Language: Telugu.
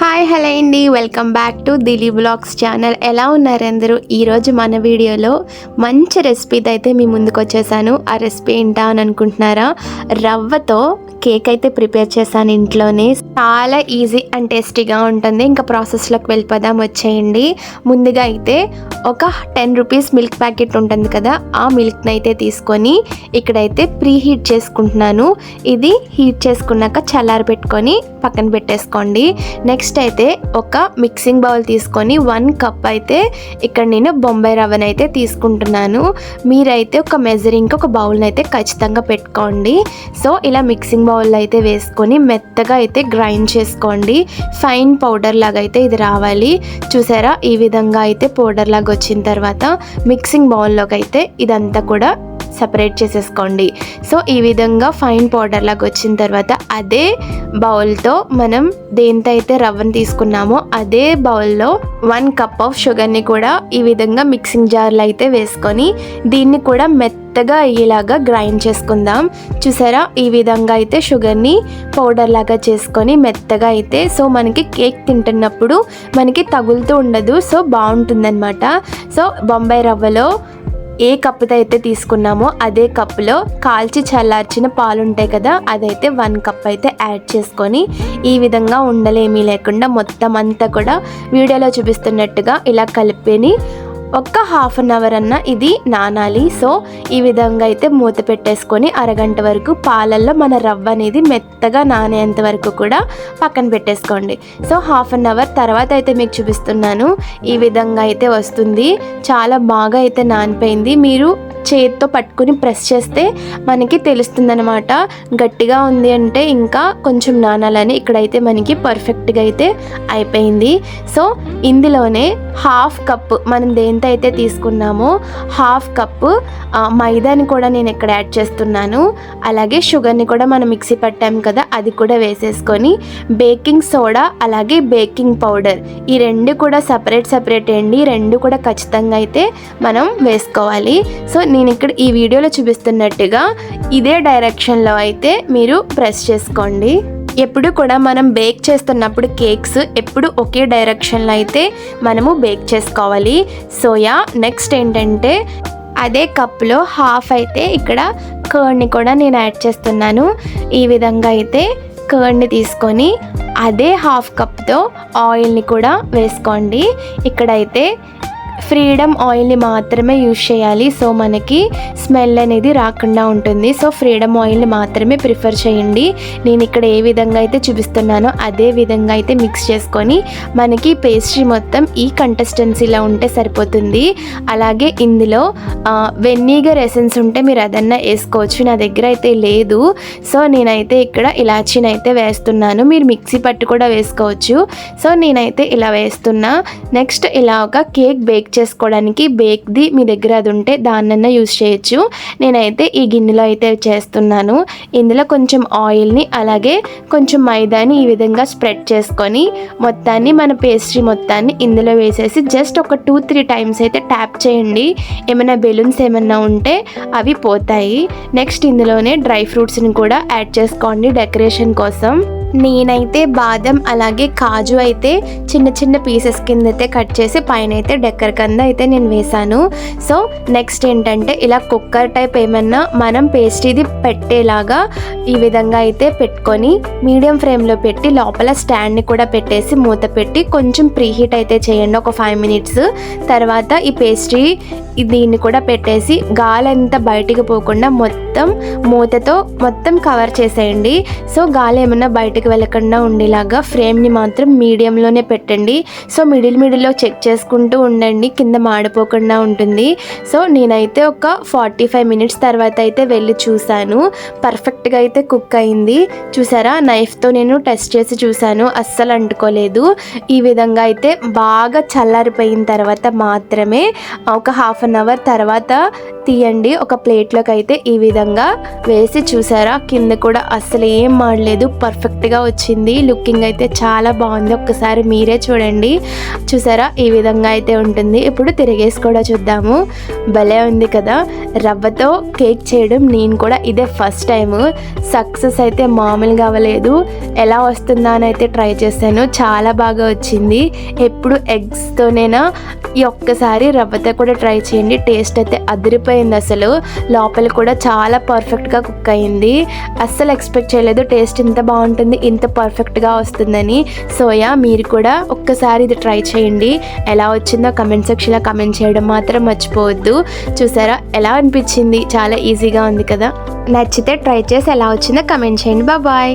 హాయ్ హలో అండి. Welcome back to Dili blogs channel. ఎలా ఉన్నారు అందరూ? ఈరోజు మన వీడియోలో మంచి రెసిపీతో అయితే మీ ముందుకు వచ్చేసాను. ఆ రెసిపీ ఏంటా అని అనుకుంటున్నారా? రవ్వతో కేక్ అయితే ప్రిపేర్ చేశాను ఇంట్లోనే. చాలా ఈజీ అండ్ టేస్టీగా ఉంటుంది. ఇంకా ప్రాసెస్లోకి వెళ్ళిపోదాం వచ్చేయండి. ముందుగా అయితే ఒక టెన్ రూపీస్ మిల్క్ ప్యాకెట్ ఉంటుంది కదా ఆ మిల్క్ని అయితే తీసుకొని ఇక్కడైతే ప్రీ హీట్ చేసుకుంటున్నాను. ఇది హీట్ చేసుకున్నాక చల్లారి పెట్టుకొని పక్కన పెట్టేసుకోండి. నెక్స్ట్ అయితే ఒక మిక్సింగ్ బౌల్ తీసుకొని వన్ కప్ అయితే ఇక్కడ నేను బొంబాయి రవ్వను అయితే తీసుకుంటున్నాను. మీరైతే ఒక మెజరింగ్కి ఒక బౌల్ని అయితే ఖచ్చితంగా పెట్టుకోండి. సో ఇలా మిక్సింగ్ బౌల్ అయితే వేసుకొని మెత్తగా అయితే గ్రైండ్ చేసుకోండి. ఫైన్ పౌడర్ లాగా అయితే ఇది రావాలి. చూసారా? ఈ విధంగా అయితే పౌడర్ లాగా వచ్చిన తర్వాత మిక్సింగ్ బౌల్లోకి అయితే ఇదంతా కూడా సపరేట్ చేసేసుకోండి. సో ఈ విధంగా ఫైన్ పౌడర్ లాగా వచ్చిన తర్వాత అదే బౌల్తో మనం దేంతైతే అయితే రవ్వను తీసుకున్నామో అదే బౌల్లో వన్ కప్ ఆఫ్ షుగర్ని కూడా ఈ విధంగా మిక్సింగ్ జార్లో అయితే వేసుకొని దీన్ని కూడా మెత్తగా అయ్యేలాగా గ్రైండ్ చేసుకుందాం. చూసారా? ఈ విధంగా అయితే షుగర్ని పౌడర్ లాగా చేసుకొని మెత్తగా అయితే సో మనకి కేక్ తింటున్నప్పుడు మనకి తగులుతూ ఉండదు సో బాగుంటుందన్నమాట. సో బొంబాయి రవ్వలో ఏ కప్పుతో అయితే తీసుకున్నామో అదే కప్పులో కాల్చి చల్లార్చిన పాలు ఉంటాయి కదా అదైతే వన్ కప్ అయితే యాడ్ చేసుకొని ఈ విధంగా ఉండలేమీ లేకుండా మొత్తం అంతా కూడా వీడియోలో చూపిస్తున్నట్టుగా ఇలా కలిపేని ఒక్క హాఫ్ అన్ అవర్ అన్న ఇది నానాలి. సో ఈ విధంగా అయితే మూత పెట్టేసుకొని అరగంట వరకు పాలల్లో మన రవ్వ అనేది మెత్తగా నానేంత వరకు కూడా పక్కన పెట్టేసుకోండి. సో హాఫ్ అన్ అవర్ తర్వాత అయితే మీకు చూపిస్తున్నాను. ఈ విధంగా అయితే వస్తుంది. చాలా బాగా అయితే నానిపోయింది. మీరు చేతితో పట్టుకుని ప్రెస్ చేస్తే మనకి తెలుస్తుందనమాట గట్టిగా ఉంది అంటే ఇంకా కొంచెం నానాలని ఇక్కడైతే మనకి పర్ఫెక్ట్గా అయితే అయిపోయింది. సో ఇందులోనే హాఫ్ కప్ మనం దేంతో అయితే తీసుకున్నామో హాఫ్ కప్పు మైదాని కూడా నేను ఇక్కడ యాడ్ చేస్తున్నాను. అలాగే షుగర్ని కూడా మనం మిక్సీ పట్టాం కదా అది కూడా వేసేసుకొని బేకింగ్ సోడా అలాగే బేకింగ్ పౌడర్ ఈ రెండు కూడా సపరేట్ సపరేట్ అండి. రెండు కూడా ఖచ్చితంగా అయితే మనం వేసుకోవాలి. సో నేను ఇక్కడ ఈ వీడియోలో చూపిస్తున్నట్టుగా ఇదే డైరెక్షన్లో అయితే మీరు ప్రెస్ చేసుకోండి. ఎప్పుడు కూడా మనం బేక్ చేస్తున్నప్పుడు కేక్స్ ఎప్పుడు ఒకే డైరెక్షన్లో అయితే మనము బేక్ చేసుకోవాలి. సోయా నెక్స్ట్ ఏంటంటే అదే కప్లో హాఫ్ అయితే ఇక్కడ కర్డ్ని కూడా నేను యాడ్ చేస్తున్నాను. ఈ విధంగా అయితే కర్డ్ని తీసుకొని అదే హాఫ్ కప్తో ఆయిల్ని కూడా వేసుకోండి. ఇక్కడైతే ఫ్రీడమ్ ఆయిల్ని మాత్రమే యూజ్ చేయాలి. సో మనకి స్మెల్ అనేది రాకుండా ఉంటుంది. సో ఫ్రీడమ్ ఆయిల్ని మాత్రమే ప్రిఫర్ చేయండి. నేను ఇక్కడ ఏ విధంగా అయితే చూపిస్తున్నానో అదే విధంగా అయితే మిక్స్ చేసుకొని మనకి పేస్ట్రీ మొత్తం ఈ కన్సిస్టెన్సీలో ఉంటే సరిపోతుంది. అలాగే ఇందులో వెన్నీగర్ ఎసెన్స్ ఉంటే మీరు అదన్నా వేసుకోవచ్చు. నా దగ్గర అయితే లేదు. సో నేనైతే ఇక్కడ ఇలాచీని అయితే వేస్తున్నాను. మీరు మిక్సీ పట్టు కూడా వేసుకోవచ్చు. సో నేనైతే ఇలా వేస్తున్నా. నెక్స్ట్ ఇలా ఒక కేక్ బేక్ చేసుకోవడానికి బేక్ది మీ దగ్గర అది ఉంటే దాన్నైనా యూజ్ చేయొచ్చు. నేనైతే ఈ గిన్నెలో అయితే చేస్తున్నాను. ఇందులో కొంచెం ఆయిల్ని అలాగే కొంచెం మైదాని ఈ విధంగా స్ప్రెడ్ చేసుకొని మొత్తాన్ని మన పేస్ట్రీ మొత్తాన్ని ఇందులో వేసేసి జస్ట్ ఒక టూ త్రీ టైమ్స్ అయితే ట్యాప్ చేయండి. ఏమైనా బెలూన్స్ ఏమైనా ఉంటే అవి పోతాయి. నెక్స్ట్ ఇందులోనే డ్రై ఫ్రూట్స్ని కూడా యాడ్ చేసుకోండి డెకరేషన్ కోసం. నేనైతే బాదం అలాగే కాజు అయితే చిన్న చిన్న పీసెస్ కింద అయితే కట్ చేసి పైన అయితే డెక్కర్ కింద అయితే నేను వేశాను. సో నెక్స్ట్ ఏంటంటే ఇలా కుక్కర్ టైప్ ఏమన్నా మనం పేస్ట్రీది పెట్టేలాగా ఈ విధంగా అయితే పెట్టుకొని మీడియం ఫ్లేమ్లో పెట్టి లోపల స్టాండ్ని కూడా పెట్టేసి మూత పెట్టి కొంచెం ప్రీహీట్ అయితే చేయండి. ఒక ఫైవ్ మినిట్స్ తర్వాత ఈ పేస్ట్రీ దీన్ని కూడా పెట్టేసి గాలంతా బయటికి పోకుండా మొత్తం మూతతో మొత్తం కవర్ చేసేయండి. సో గాలి ఏమైనా బయటకు వెళ్ళకుండా ఉండేలాగా ఫ్రేమ్ని మాత్రం మీడియంలోనే పెట్టండి. సో మిడిల్ మిడిల్లో చెక్ చేసుకుంటూ ఉండండి. కింద మాడిపోకుండా ఉంటుంది. సో నేనైతే ఒక ఫార్టీ ఫైవ్ మినిట్స్ తర్వాత అయితే వెళ్ళి చూశాను. పర్ఫెక్ట్గా అయితే కుక్ అయింది. చూసారా? నైఫ్తో నేను టెస్ట్ చేసి చూశాను. అస్సలు అంటుకోలేదు. ఈ విధంగా అయితే బాగా చల్లారిపోయిన తర్వాత మాత్రమే ఒక హాఫ్ అన్ అవర్ తర్వాత తీయండి. ఒక ప్లేట్లోకి అయితే ఈ విధంగా వేసి చూసారా? కింద కూడా అసలు ఏం మాడలేదు. పర్ఫెక్ట్గా వచ్చింది. లుకింగ్ అయితే చాలా బాగుంది. ఒక్కసారి మీరే చూడండి. చూసారా? ఈ విధంగా అయితే ఉంటుంది. ఇప్పుడు తిరిగేసి కూడా చూద్దాము. భలే ఉంది కదా? రవ్వతో కేక్ చేయడం నేను కూడా ఇదే ఫస్ట్ టైం సక్సెస్ అయితే మామూలుగా అవ్వలేదు. ఎలా వస్తుందా అని అయితే ట్రై చేశాను. చాలా బాగా వచ్చింది. ఎప్పుడు ఎగ్స్తోనైనా ఈ ఒక్కసారి రవ్వతో కూడా ట్రై చేయండి. టేస్ట్ అయితే అదిరిపోయింది అసలు. లోపల కూడా చాలా పర్ఫెక్ట్గా కుక్ అయింది. అస్సలు ఎక్స్పెక్ట్ చేయలేదు. టేస్ట్ ఇంత బాగుంటుంది ఇంత పర్ఫెక్ట్గా వస్తుందని. సోయా మీరు కూడా ఒక్కసారి ఇది ట్రై చేయండి. ఎలా వచ్చిందో కమెంట్ సెక్షన్లో కమెంట్ చేయడం మాత్రం మర్చిపోవద్దు. చూసారా? ఎలా అనిపించింది? చాలా ఈజీగా ఉంది కదా. నచ్చితే ట్రై చేసి ఎలా వచ్చిందో కమెంట్ చేయండి. బాబాయ్